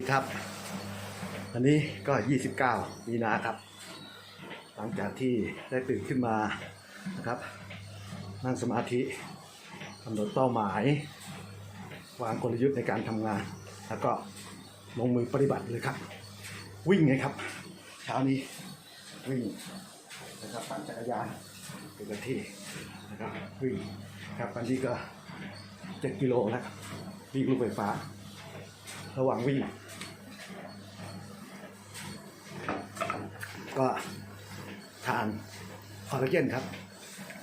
ครับ อันนี้ก็ 29 มีนาครับ หลังจากที่ได้ตื่นขึ้นมานะครับ นั่งสมาธิกำหนดเป้าหมาย วางกลยุทธ์ในการทำงาน แล้วก็ลงมือปฏิบัติเลยครับ วิ่งไงครับ เช้านี้วิ่งนะครับปั่นจักรยานเป็นที่นะครับวิ่งครับวันนี้ก็ 7 กิโลแล้ววิ่งลูกไฟฟ้าระหว่างวิ่ง ก็ทานคอลลาเจนครับ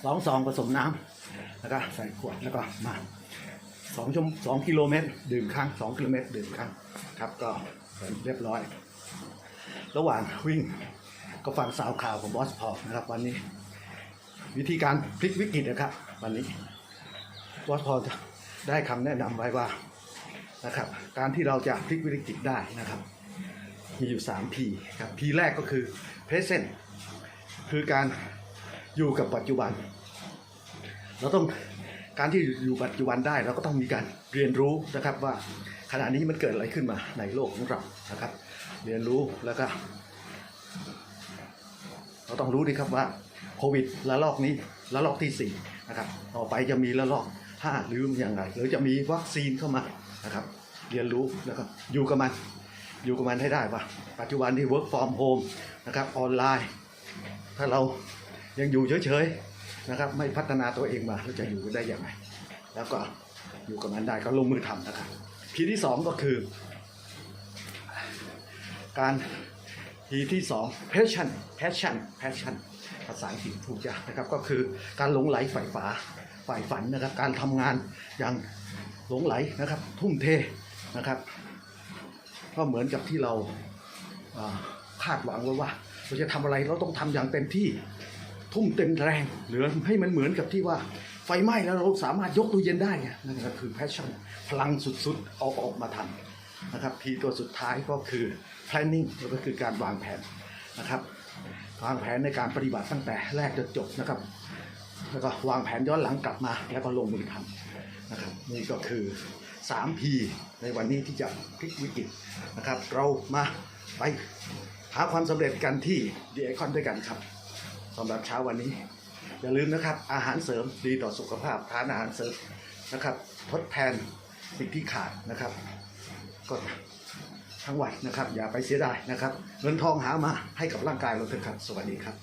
สองซองผสมน้ำแล้วก็ใส่ขวดแล้วก็มาสองชมสองกิโลเมตร ดื่มครั้งสองกิโลเมตรดื่มครั้งครับ ก็เรียบร้อย ระหว่างวิ่งก็ฟังสาวข่าวของบอสพอลนะครับ วันนี้ วิธีการพลิกวิกฤตนะครับ วันนี้บอสพอลได้คำแนะนำไว้ว่านะครับ การที่เราจะพลิกวิกฤตได้นะครับ มีอยู่ 3 P ครับ P แรกก็คือ present คือการอยู่กับปัจจุบัน เราต้องการที่อยู่ปัจจุบันได้เราก็ต้องมีการเรียนรู้นะครับว่าขณะนี้มันเกิดอะไรขึ้นมาในโลกของเรานะครับ เรียนรู้แล้วก็เราต้องรู้ดีครับว่าโควิดระลอกนี้ระลอกที่4นะครับต่อไปจะมีระลอก5หรืออย่างไรหรือจะมีวัคซีนเข้ามานะครับ เรียนรู้แล้วก็อยู่กับมัน อยู่กับมันให้ได้ว่าปัจจุบันที่ work from home นะครับออนไลน์ ถ้าเรายังอยู่เฉยๆนะครับไม่พัฒนาตัวเองมาเราจะอยู่กันได้อย่างไรแล้วก็อยู่กับมันได้ก็ลงมือทำนะครับพีที่สองก็คือ การพีที่สอง passion passion passion ภาษาอังกฤษถูกจ้ะนะครับก็คือการหลงไหลฝ่ฝาฝ่ฝันนะครับการทำงานอย่างหลงไหลนะครับทุ่มเทนะครับ ก็เหมือนกับที่เราคาดหวังไว้ว่า เราจะทำอะไรเราต้องทำอย่างเต็มที่ทุ่มเต็มแรงหรือให้มันเหมือนกับที่ว่าไฟไหม้แล้วเราสามารถยกตู้เย็นได้ไงนั่นก็คือ passion พลังสุดๆเอาออกมาทำนะครับพีตัวสุดท้ายก็คือ planning ก็คือการวางแผนนะครับวางแผนในการปฏิบัติตั้งแต่แรกจนจบนะครับ แล้วก็วางแผนย้อนหลังกลับมาแล้วก็ลงมือทำนะครับนี่ก็คือ 3P ในวันนี้ที่จะพลิกวิกฤตนะครับ เรามาไปหาความสำเร็จกันที่ดีไอคอนด้วยกันครับสำหรับเช้าวันนี้ อย่าลืมนะครับ อาหารเสริมดีต่อสุขภาพทานอาหารเสริมนะครับ ทดแทนสิ่งที่ขาดนะครับ ก็ทั้งวันนะครับ อย่าไปเสียดายนะครับ เงินทองหามาให้กับร่างกายเราเถอะครับ สวัสดีครับ